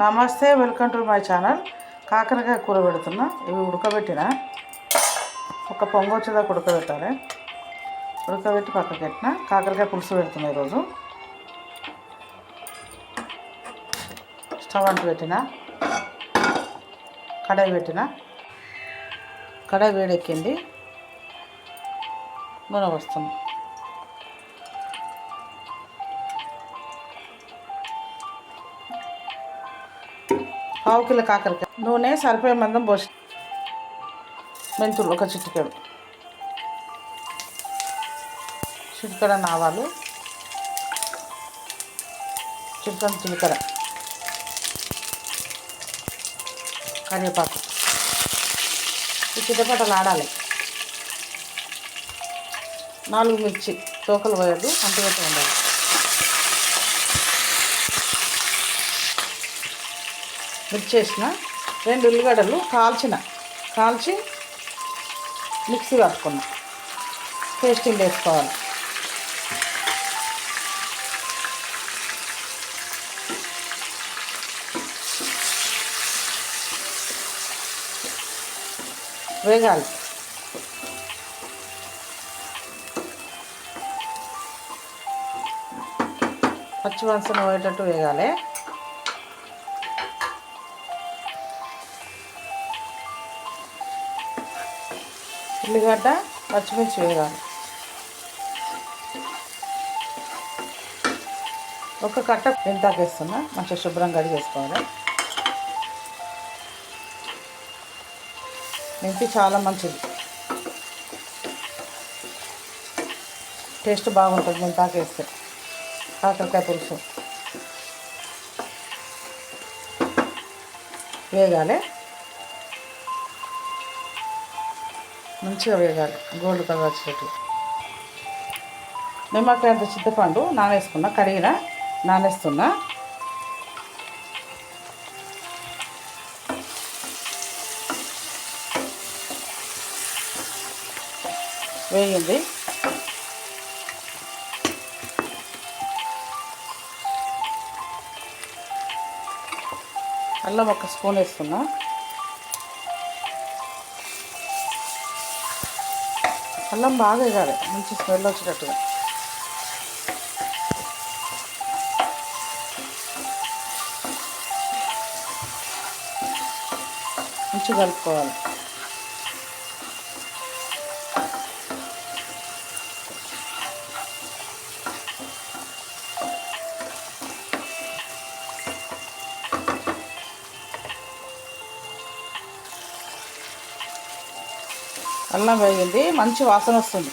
నమస్తే welcome to my channel. కాకరకాయ కూర పెడుతున్నా. ఇవి ఉడకబెట్టిన. ఒక పొంగ వచ్చేదాకా ఉడకబెట్టాలి. ఉడకబెట్టి పక్కకి పెట్టిన. కాకరకాయ పులుసు పెడుతున్నా ఈరోజు. స్టవ్ అంటు పెట్టిన. కడాయి పెట్టిన. కడాయి వేడెక్కింది. నూనె వస్తుంది పావు కిలో కాకరకాయ. నూనె సరిపోయే మందం పోసి. మెంతులు ఒక చిటికెడు. చిటికడ నావాలు. చిటికెడ జీలకర్ర. కరివేపాకు. ఈ చిటపటలు ఆడాలి. నాలుగు మిర్చి తోకలు పోయద్దు అంటుగట్టు ఉండాలి. చేసిన రెండు ఉల్లిగడ్డలు కాల్చిన కాల్చి మిక్సీ పట్టుకున్నా. పేస్టింగ్ వేసుకోవాలి వేగాలి. పచ్చివాసన పోయేటట్టు వేగాలి. ఉల్లిగడ్డ పచ్చిమిర్చి వేయాలి. ఒక కట్ట మెంతాకేస్తున్నా మంచిగా శుభ్రంగా కడిగేసుకోవాలి. మెంతి చాలా మంచిది. టేస్ట్ బాగుంటుంది మెంతాకేస్తే కాకరకాయ పులుసు. వేగాలి. మంచిగా వేగాలి గోల్డ్ కలర్ వచ్చేటట్టు. నిమ్మకాయంత చింతపండు నానేసుకున్నా కడిగిన నానేస్తున్నా. వేగింది అల్లం ఒక స్పూన్ వేస్తున్నా అల్లం బాగా వేయాలి. మంచి స్మెల్ వచ్చేటట్టుగా. మంచిగా కలుపుకోవాలి. అల్లం వేగింది మంచి వాసన వస్తుంది.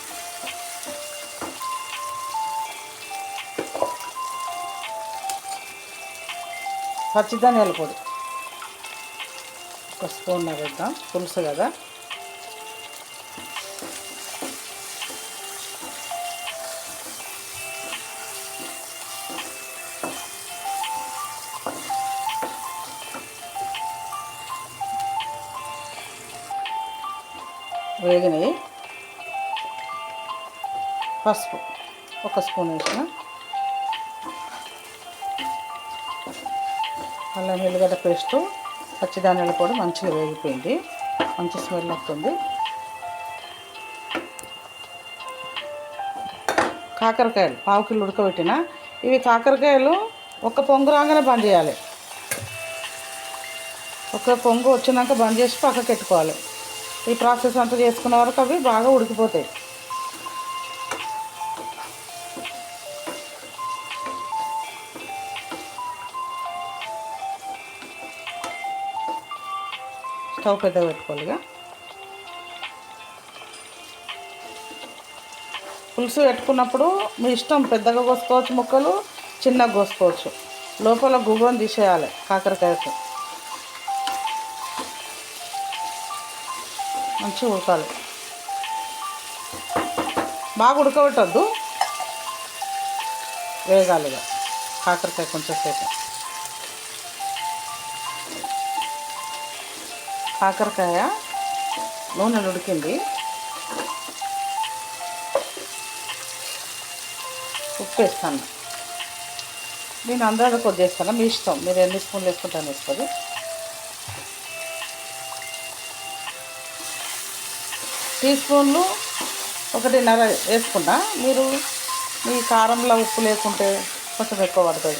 పచ్చిధనియాల పొడి. ఒక స్పూన్ వేద్దాం పులుసు కదా. వేగినాయి పసుపు. ఒక స్పూన్ వేసిన. అల్లం ఎల్లిగడ్డ పేస్టు పచ్చిధాన్యాల పొడి మంచిగా వేగిపోయింది. మంచి స్మెల్ వస్తుంది. కాకరకాయలు. పావు కిలో ఉడకబెట్టిన. ఇవి కాకరకాయలు ఒక పొంగు రాగానే బంద్ చేయాలి. ఒక పొంగు వచ్చినాక బంద్ చేసి పక్కకెట్టుకోవాలి. ఈ ప్రాసెస్ అంతా చేసుకున్న వరకు అవి బాగా ఉడికిపోతాయి. స్టవ్ పెద్ద పెట్టుకోవాలిగా పులుసు పెట్టుకున్నప్పుడు మీ ఇష్టం పెద్దగా కోసుకోవచ్చు ముక్కలు చిన్నగా కోసుకోవచ్చు. లోపల గువ్వని తీసేయాలి కాకరకాయకు మంచిగా ఉడకాలి. బాగా ఉడకబెట్టద్దు. వేగాలిగా కాకరకాయ కొంచెం సేపు. కాకరకాయ నూనెలు ఉడికింది ఉప్పు వేస్తాను నేను అందరూ కొద్ది వేస్తాను మీ ఇష్టం. మీరు ఎన్ని స్పూన్లు వేసుకుంటాను వేసుకోదు టీ స్పూన్లు ఒకటిన్నర వేసుకున్నా. మీరు మీ కారంలో ఉప్పు లేకుంటే కొంచెం ఎక్కువ పడుతుంది.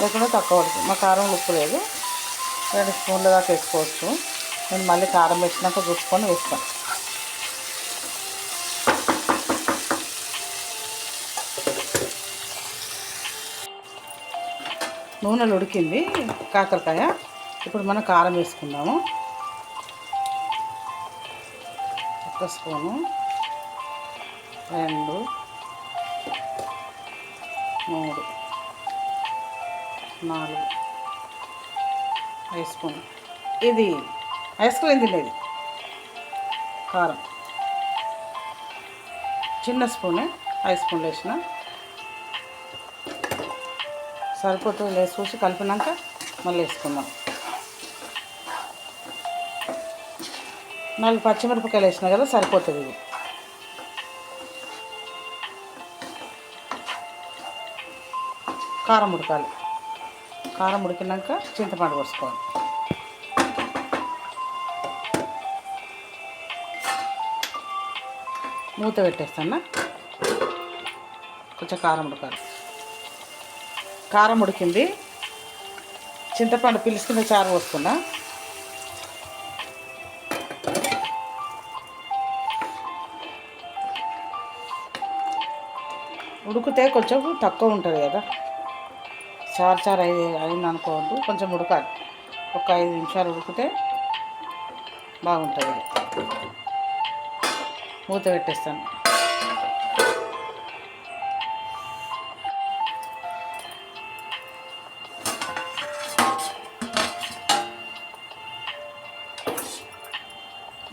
లేకుంటే తక్కువ పడుతుంది. మా కారంలో ఉప్పు లేదు. రెండు స్పూన్ల దాకా వేసుకోవచ్చు. నేను మళ్ళీ కారం వేసినాక చూసుకొని వేస్తాను. నూనెలు ఉడికింది కాకరకాయ. ఇప్పుడు మనం కారం వేసుకుందాము. ఒక స్పూను రెండు మూడు నాలుగు ఐదు స్పూన్ ఇది ఐస్ క్రీమ్ తినేది కారం. చిన్న స్పూనే ఐదు స్పూన్లు వేసిన. సరిపోతుంది లేసి చూసి కలిపినాక మళ్ళీ వేసుకుందాం. నాలుగు పచ్చిమిరపకాయలు వేసినా కదా సరిపోతుంది ఇది. కారం ఉడకాలి. కారం ఉడికినాక చింతపండు పోసుకోవాలి. మూత పెట్టేస్తాను? కొంచెం కారం ఉడకాలి. కారం ఉడికింది. చింతపండు పిలుచుకున్న చారు పోసుకున్నా. ఉడికితే కొంచెం తక్కువ ఉంటుంది కదా. చారు చారు అయి అయింది అనుకోవద్దు కొంచెం ఉడకాలి. ఒక ఐదు నిమిషాలు ఉడికితే బాగుంటుంది. మూత పెట్టేస్తాను.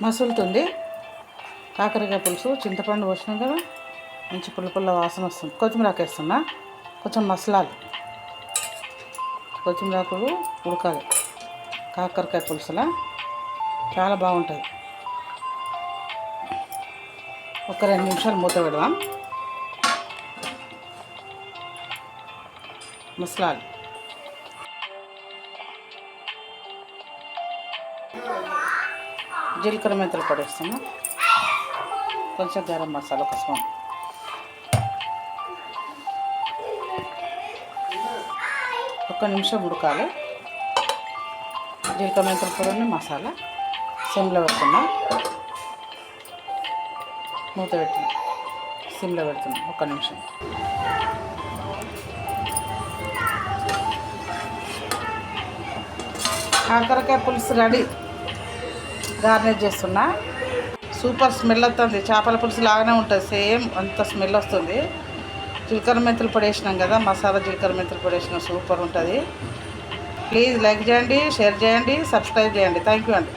మసులుతుంది. కాకరకాయ పులుసు చింతపండు పోసినాం కదా. మంచి పుల్ల పుల్ల వాసన వస్తుంది. కొత్తిమీర వేస్తున్నా. కొంచెం మసలాలి. కొత్తిమీర ఆకులు ఉడకాలి. కాకరకాయ పులుసులా. చాలా బాగుంటుంది. ఒక రెండు నిమిషాలు మూత పెడదాం. మసలాలి. జీలకర్ర మెంతులు పడేస్తాము కొంచెం గరం మసాలా ఒక స్పూన్. ఒక్క నిమిషం ఉడకాలి. జీలకర్ర మెంతుల పొడి మసాలా సిమ్లో పెడుతున్నాం మూత పెట్టి సిమ్లో పెడుతున్నాం ఒక్క నిమిషం. కాకరకాయ పులుసు రెడీ. గార్నిష్ చేస్తున్నా. సూపర్ స్మెల్ వస్తుంది. చేపల పులుసు లాగానే ఉంటుంది. సేమ్ అంత స్మెల్ వస్తుంది. జీలకర్ర మెంతులు పడేసినాం కదా మసాలా జీలకర్ర మెంతులు పడేసినాం సూపర్ ఉంటుంది. ప్లీజ్ లైక్ చేయండి షేర్ చేయండి సబ్స్క్రైబ్ చేయండి. థ్యాంక్ యూ అండి.